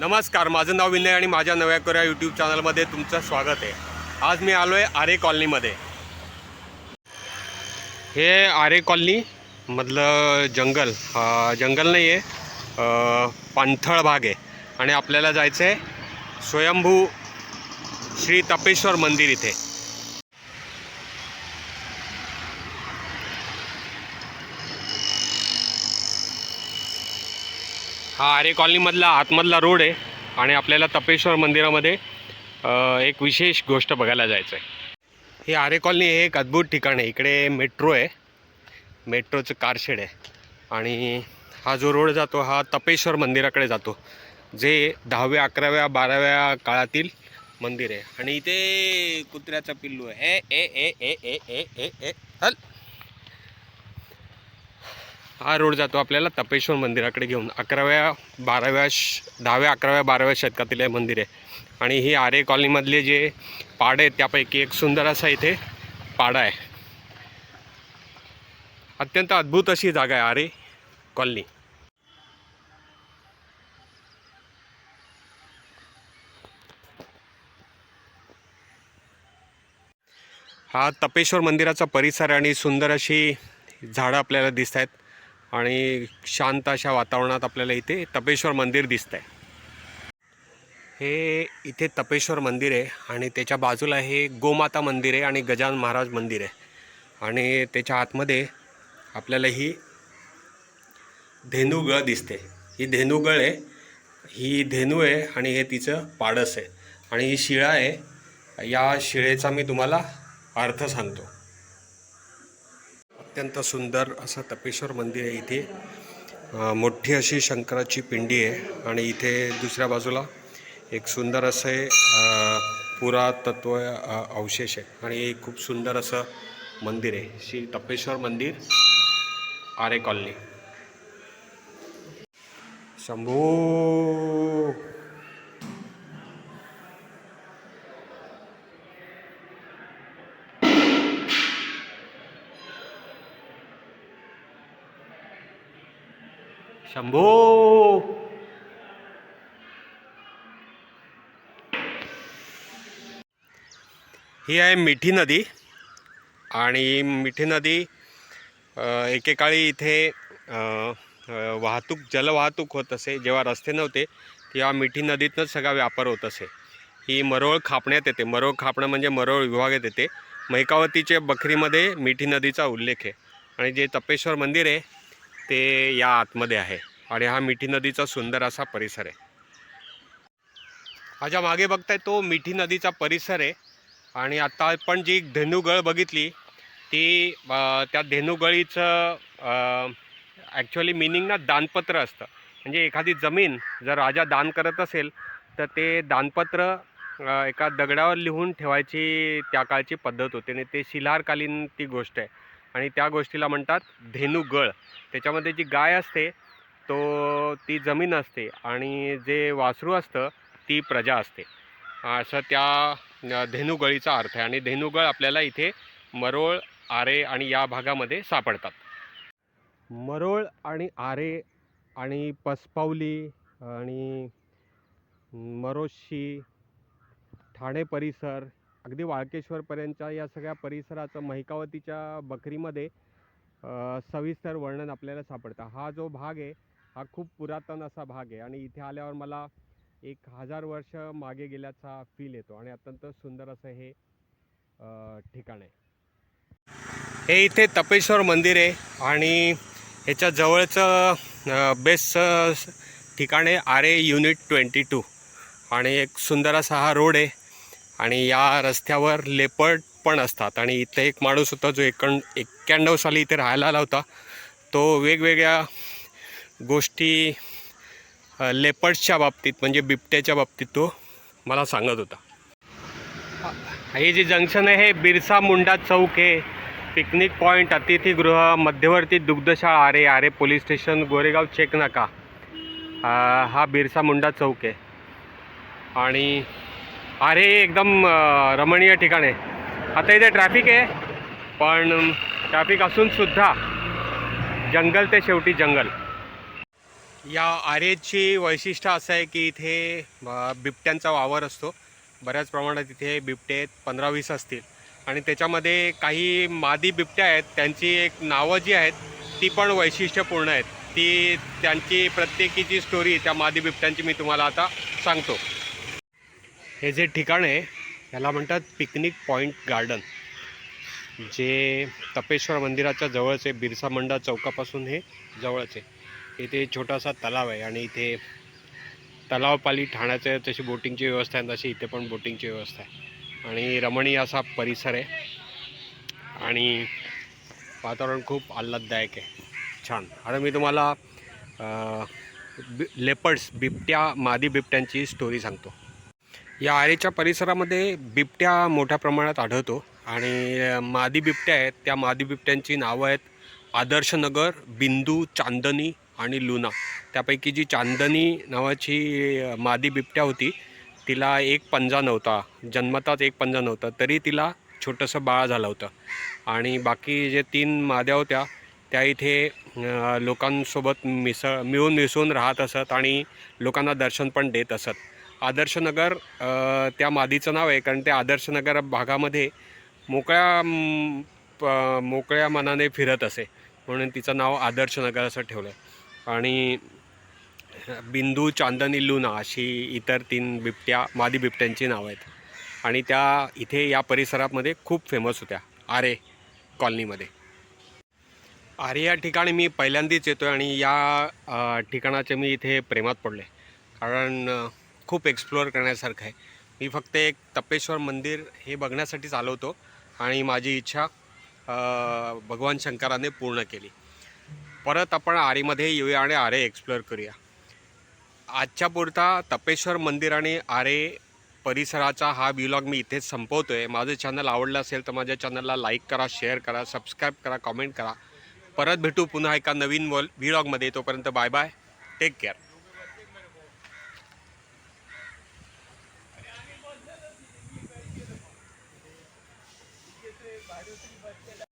नमस्कार माझं नाव विनय आणि माझ्या नव्या कोऱ्या यूट्यूब चॅनलमध्ये तुमचं स्वागत आहे. आज मी आलो आहे आरे कॉलनीमध्ये. हे आरे कॉलनी मधलं जंगल जंगल नाही आहे पाणथळ भाग आहे. आणि आपल्याला जायचं आहे स्वयंभू श्री तपेश्वर मंदिर इथे. हा आरे कॉलनीमधला आतमधला रोड आहे आणि आपल्याला तपेश्वर मंदिरामध्ये एक विशेष गोष्ट बघायला जायचं आहे हे आरे कॉलनी हे एक अद्भुत ठिकाण आहे. इकडे मेट्रो आहे. मेट्रोचं कारशेड आहे. आणि हा जो रोड जातो हा तपेश्वर मंदिराकडे जातो जे दहाव्या अकराव्या बाराव्या काळातील मंदिर आहे. आणि इथे कुत्र्याचा पिल्लू आहे. ए ए ए ए ए ए ए हल. हा रोड जातो आपल्याला तपेश्वर मंदिराकडे घेऊन. अकराव्या बाराव्या श दहाव्या अकराव्या बाराव्या शतकातील हे मंदिर आहे. आणि ही आरे कॉलनीमधले जे पाडे आहेत त्यापैकी एक सुंदर असा इथे पाडा आहे. अत्यंत अद्भुत अशी जागा आहे आरे कॉलनी. हा तपेश्वर मंदिराचा परिसर आणि सुंदर अशी झाडं आपल्याला दिसत आहेत आणि शांत अशा वातावरणात आपल्याला इथे तपेश्वर मंदिर दिसतं आहे हे इथे तपेश्वर मंदिर आहे आणि त्याच्या बाजूला हे गोमाता मंदिर आहे आणि गजान महाराज मंदिर आहे. आणि त्याच्या आतमध्ये आपल्याला ही धेनुगळ दिसते ही धेनुगळ आहे ही धेनू आहे आणि हे तिचं पाडस आहे. आणि ही शिळा आहे. या शिळेचा मी तुम्हाला अर्थ सांगतो. अत्यंत सुंदर असं तपेश्वर मंदिर आहे इथे. मोठी अशी शंकराची पिंडी आहे आणि इथे दुसऱ्या बाजूला एक सुंदर असे पुरातत्व अवशेष आहे. आणि एक खूप सुंदर असं मंदिर आहे. श्री तपेश्वर मंदिर आरे कॉलनी. शंभू! शंभो. ही आहे मिठी नदी आणि मिठी नदी एकेकाळी इथे वाहतूक जलवाहतूक होत असे. जेव्हा रस्ते नव्हते तेव्हा मिठी नदीतनंच सगळा व्यापार होत असे. ही मरोळ खापण्यात येते. मरोळ खापणं म्हणजे मरोळ विभागात येते. मैकावतीच्या बखरीमध्ये मिठी नदीचा उल्लेख आहे. आणि जे तपेश्वर मंदिर आहे ते या आतमध्ये आहे. आणि हा मिठी नदीचा सुंदर असा परिसर आहे. माझ्या मागे बघताय तो मिठी नदीचा परिसर आहे. आणि आता आपण जी धेनुगळ बघितली ती त्या धेनुगळीचं ॲक्च्युअली मिनिंग ना दानपत्र असतं. म्हणजे एखादी जमीन जर राजा दान करत असेल तर ते दानपत्र एका दगडावर लिहून ठेवायची त्या काळची पद्धत होती. आणि ते शिलारकालीन ती गोष्ट आहे. आणि त्या गोष्टीला म्हणतात धेनुगळ त्याच्यामध्ये जी गाय असते तो ती जमीन असते आणि जे वासरू असतं ती प्रजा असते. असं त्या धेनुगळीचा अर्थ आहे आणि धेनुगळ आपल्याला इथे मरोळ आरे आणि या भागामध्ये सापडतात. मरोळ आणि आरे आणि पसपावली आणि मरोशी ठाणे परिसर अगदी वाळकेश्वरपर्यंतच्या या सगळ्या परिसराचं महिकावतीच्या बकरीमध्ये सविस्तर वर्णन आपल्याला सापडतं. हा जो भाग आहे हा खूप पुरातन असा भाग आहे आणि इथे आल्यावर मला एक हजार वर्ष मागे गेल्याचा फील येतो आणि अत्यंत सुंदर असं हे ठिकाण आहे. हे इथे तपेश्वर मंदिर आहे आणि ह्याच्या जवळचं बेस्ट ठिकाण आहे आरे युनिट ट्वेंटी टू आणि एक सुंदर असा हा रोड आहे. आणि या रस्त्यावर लेपर्ड पण असतात. आणि इथे एक माणूस होता जो एकण एक्क्याण्णव साली इथे राहायला आला होता. तो वेगवेगळ्या गोष्टी लेपट्सच्या लेपर्ड्सच्या बाबतीत म्हणजे बिबट्याच्या बाबतीत तो मला सांगत होता. हे जे जंक्शन आहे हे बिरसा मुंडा चौक आहे पिकनिक पॉईंट अतिथीगृह मध्यवर्ती दुग्धशाळा Aarey Aarey police station Goregaon check नका हा बिरसा मुंडा चौक आहे. आणि आरे एकदम रमणीय ठिकाण आहे. आता इथे ट्रॅफिक आहे पण ट्रॅफिक असूनसुद्धा जंगल ते शेवटी जंगल. या आरेची वैशिष्ट्य असं आहे की इथे बिबट्यांचा वावर असतो. बऱ्याच प्रमाणात इथे बिबटे आहेत पंधरा वीस असतील. आणि त्याच्यामध्ये काही मादी बिबट्या आहेत त्यांची एक नावं जी आहेत ती पण वैशिष्ट्यपूर्ण आहेत. ती त्यांची प्रत्येकीची स्टोरी त्या मादी बिबट्यांची मी तुम्हाला आता सांगतो. हे जे ठिकाण आहे याला म्हणतात पिकनिक पॉईंट गार्डन. जे तपेश्वर मंदिराच्या जवळच आहे बिरसा मंडा चौकापासून हे जवळच आहे. इथे छोटासा तलाव आहे आणि इथे तलावपाली ठाण्याचं तशी बोटिंगची व्यवस्था आहे तशी इथे पण बोटिंगची व्यवस्था आहे. आणि रमणीय असा परिसर आहे. आणि वातावरण खूप आल्हाददायक आहे. छान. आता मी तुम्हाला लेपर्ड्स बिबट्या मादी बिबट्यांची स्टोरी सांगतो. या आरेच्या परिसरामध्ये बिबट्या मोठ्या प्रमाणात आढळतो. आणि मादी बिबट्या आहेत. त्या मादी बिबट्यांची नावं आहेत आदर्शनगर बिंदू चांदनी आणि लुना. त्यापैकी जी चांदनी नावाची मादी बिबट्या होती तिला एक पंजा नव्हता. जन्मताच एक पंजा नव्हता. तरी तिला छोटंसं बाळ झालं होतं. आणि बाकी जे तीन माद्या होत्या त्या इथे लोकांसोबत मिसळ मिळून मिसळून राहत असत आणि लोकांना दर्शन पण देत असत. आदर्शनगर त्या मादीचं नाव आहे कारण त्या आदर्शनगर भागामध्ये मोकळ्या प- मोकळ्या मनाने फिरत असे. म्हणून तिचं नाव आदर्शनगर असं ठेवलं आहे आणि बिंदू चांदनी लुना अशी इतर तीन बिबट्या मादी बिबट्यांची नावं आहेत. आणि त्या इथे या परिसरामध्ये खूप फेमस होत्या आरे कॉलनीमध्ये. आरे या ठिकाणी मी पहिल्यांदाच येतो आहे आणि या ठिकाणाचे मी इथे प्रेमात पडले कारण खूप एक्सप्लोअर करण्यासारखं आहे. मी फक्त एक तपेश्वर मंदिर हे बघण्यासाठीच आलो होतो आणि माझी इच्छा भगवान शंकराने पूर्ण केली. परत आपण आरेमध्ये येऊया आणि आरे एक्सप्लोअर करूया. आजच्या पुरता तपेश्वर मंदिर आणि आरे परिसराचा हा व्लॉग मी इथेच संपवतो आहे माझं चॅनल आवडलं असेल तर माझ्या चॅनलला लाईक करा शेअर करा सबस्क्राईब करा कॉमेंट करा. परत भेटू पुन्हा एका नवीन वॉल व्हिलॉगमध्ये तोपर्यंत बाय बाय टेक केअर